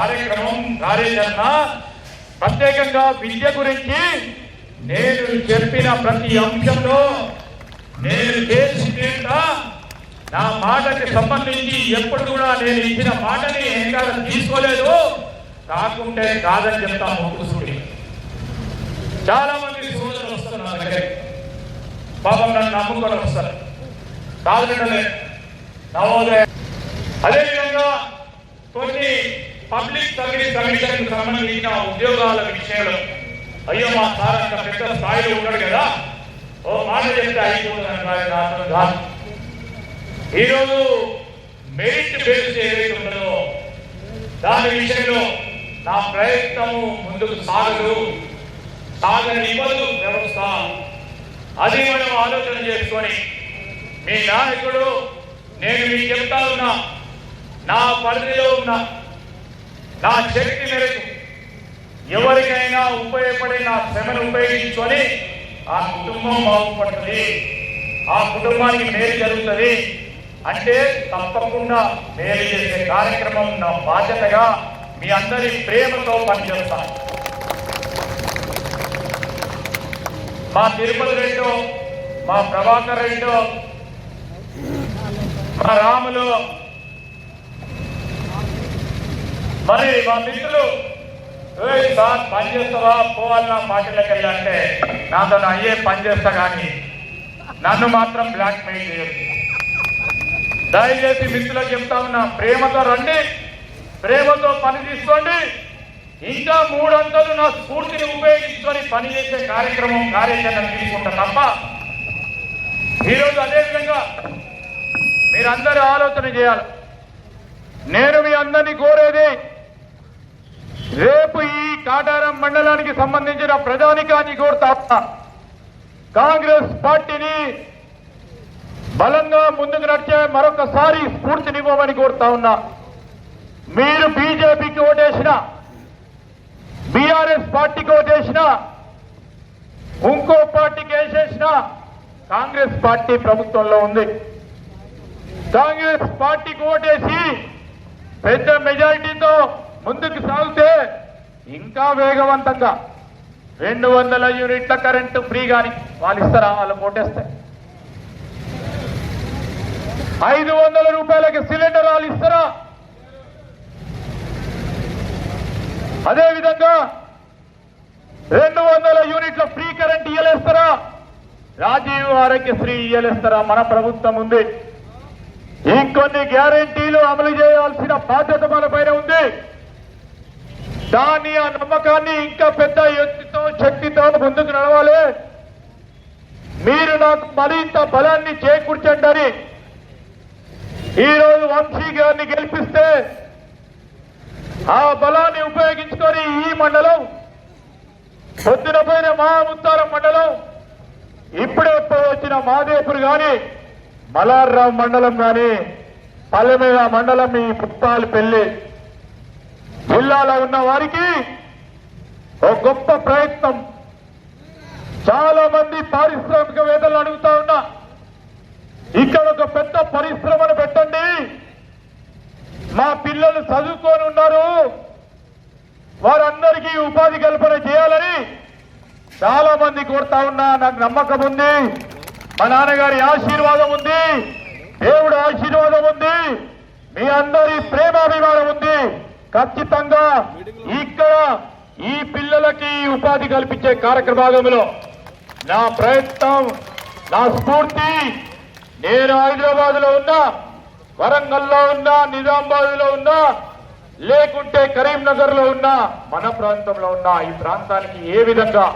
కార్యక్రమం కార్యాచరణ ప్రత్యేకంగా విద్య గురించి నేను చెప్పిన ప్రతి అంశంలో నేను చేసిన నా మాటకి సంబంధించి ఎప్పుడు కూడా నేను ఇచ్చిన మాటని ఇంకా తీసుకోలేదు. కాకుంటే కాదని చెప్తాను ఒప్పుకుంటే చాలా మంది సోదరులు వస్తారు పాపం నన్ను నమ్ముకొని వస్తారు. కాదు నవోదయ. అదేవిధంగా కొన్ని పబ్లిక్ సర్వీస్ కమిషన్ సంబంధించిన ఉద్యోగాల విషయంలో. అయ్యో మా సార్ అంత పెద్ద స్థాయిలో ఉన్నాడు కదా. ఓ మాట చెప్తే అయిపోతుంది కాదు ఈరోజు మెరిట్ బేస్ ఏదైతే ఉన్నదో దాని విషయంలో నా ప్రయత్నము ముందుకు సాగదు. సాగనివ్వదు వ్యవస్థ. అది మనం ఆలోచన చేసుకొని మీ నాయకుడు నేను మీకు చెప్తా ఉన్నా నా పరిధిలో ఉన్న నా శక్తి మేరకు ఎవరికైనా ఉపయోగపడే నా శ్రమను ఉపయోగించుకొని ఆ కుటుంబం బాగుపడుతుంది ఆ కుటుంబానికి మేలు జరుగుతుంది. అంటే తప్పకుండా మేలు చేసే కార్యక్రమం నా బాధ్యతగా మీ అందరి ప్రేమతో పనిచేస్తాను. మా తిరుపతి రెడ్డి మా ప్రభాకర్ రెడ్డి మా రాములు మరి మా మిత్రులు సార్ పని చేస్తావా? పోవాలన్నా పార్టీలకు వెళ్ళాలంటే నాతో అయ్యే పని చేస్తా కానీ నన్ను మాత్రం బ్లాక్ మెయిల్ చేయదు దయచేసి మిత్రులకు చెప్తా ఉన్నా ప్రేమతో రండి ప్రేమతో పని తీసుకోండి. ఇంకా మూడంతలు నా స్ఫూర్తిని ఉపయోగించుకొని పనిచేసే కార్యక్రమం కార్యాచరణ తీసుకుంటా తప్ప ఈరోజు అదేవిధంగా మీరందరూ ఆలోచన చేయాలి. నేను మీ అందరినీ కోరేది రేపు ఈ కాటారం మండలానికి సంబంధించిన ప్రజానికాన్ని కోరుతా కాంగ్రెస్ పార్టీని బలంగా ముందుకు నడిచే మరొకసారి స్ఫూర్తినివ్వమని కోరుతా ఉన్నా. మీరు బీజేపీకి ఓటేసిన బీఆర్ఎస్ పార్టీకి ఓటేసిన ఇంకో పార్టీకి వేసేసిన కాంగ్రెస్ పార్టీ ప్రభుత్వంలో ఉంది. కాంగ్రెస్ పార్టీకి ఓటేసి పెద్ద మెజారిటీతో ముందుకు సాగితే ఇంకా వేగవంతంగా రెండు వందల యూనిట్ల కరెంటు ఫ్రీ గాని వాళ్ళు ఇస్తారా? వాళ్ళు కొట్టేస్తే. ఐదు వందల రూపాయలకి సిలిండర్ వాళ్ళు ఇస్తారా? అదేవిధంగా రెండు వందల యూనిట్ల ఫ్రీ కరెంట్ ఇయ్యలేస్తారా? రాజీవ్ ఆరోగ్యశ్రీ ఇయ్యలేస్తారా? మన ప్రభుత్వం ఉంది. ఇంకొన్ని గ్యారెంటీలు అమలు చేయాల్సిన బాధ్యత మన పైన ఉంది. దాన్ని ఆ నమ్మకాన్ని ఇంకా పెద్ద ఎత్తుతో శక్తితో ముందుకు నడవాలి. మీరు నాకు మరింత బలాన్ని చేకూర్చండి అని ఈరోజు వంశీ గారిని గెలిపిస్తే ఆ బలాన్ని ఉపయోగించుకొని ఈ మండలం పొద్దున పోయిన మహాముత్తారం మండలం ఇప్పుడే వచ్చిన మాదేపురు గాని మలార్రావు మండలం గాని పల్లెమీద మండలం ఈ పుట్టాలు పెళ్ళి. జిల్లాలో ఉన్న వారికి ఒక గొప్ప ప్రయత్నం. చాలా మంది పారిశ్రామికవేత్తలు అడుగుతా ఉన్నా ఇక్కడ ఒక పెద్ద పరిశ్రమను పెట్టండి. మా పిల్లలు చదువుకొని ఉన్నారు. వారందరికీ ఉపాధి కల్పన చేయాలని చాలా మంది కోరుతా ఉన్నా నాకు నమ్మకం ఉంది. మా నాన్నగారి ఆశీర్వాదం ఉంది. దేవుడు ఆశీర్వాదం ఉంది. మీ అందరి ఖచ్చితంగా ఇక్కడ ఈ పిల్లలకి ఉపాధి కల్పించే కార్యక్రమంలో నా ప్రయత్నం నా స్ఫూర్తి నేను హైదరాబాద్లో ఉన్నా వరంగల్లో ఉన్నా నిజామాబాద్లో ఉన్నా లేకుంటే కరీంనగర్లో ఉన్నా మన ప్రాంతంలో ఉన్నా ఈ ప్రాంతానికి ఏ విధంగా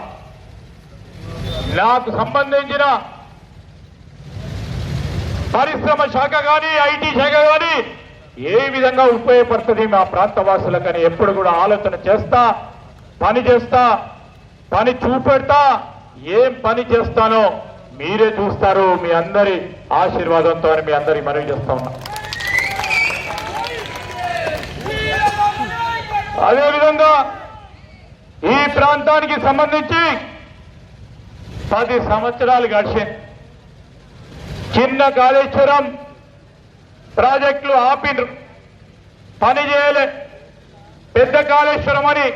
నాకు సంబంధించిన పరిశ్రమ శాఖ కానీ ఐటీ శాఖ కానీ ఏ విధంగా ఉపయోగపడుతుంది మా ప్రాంత వాసులకని ఎప్పుడు కూడా ఆలోచన చేస్తా పని చేస్తా పని చూపెడతా ఏం పని చేస్తానో మీరే చూస్తారు మీ అందరి ఆశీర్వాదంతో అని మీ అందరి మనవి చేస్తా ఉన్నా. అదేవిధంగా ఈ ప్రాంతానికి సంబంధించి పది సంవత్సరాలు గడిచింది. చిన్న కాళేశ్వరం ప్రాజెక్టులు ఆపిండ్రు పని చేయలే. పెద్ద కాళేశ్వరం అని.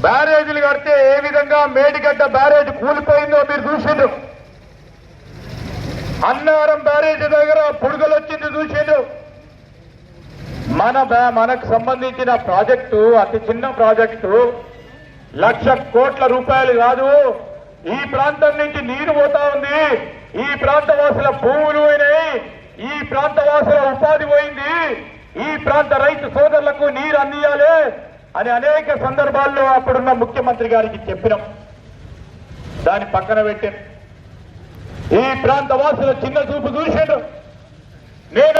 బ్యారేజీలు కడితే ఏ విధంగా మేడిగడ్డ బ్యారేజ్ కూలిపోయిందో మీరు చూసిండ్రు. అన్నారం బ్యారేజ్ దగ్గర పుడుగలు వచ్చింది చూసిండ్రు. మన బ్యా- మనకు సంబంధించిన ప్రాజెక్టు అతి చిన్న ప్రాజెక్టు లక్ష కోట్ల రూపాయలు కాదు. ఈ ప్రాంతం నుంచి నీరు పోతా ఉంది. ఈ ప్రాంతవాసుల భూములు పోయినాయి. ఈ ప్రాంతవాసుల ఉపాధి పోయింది. ఈ ప్రాంత రైతు సోదరులకు నీరు అందియాలి అని అనేక సందర్భాల్లో అప్పుడున్న ముఖ్యమంత్రి గారికి చెప్పినాం. దాన్ని పక్కన పెట్టాను ఈ ప్రాంత వాసుల చిన్న చూపు చూశాడు నేను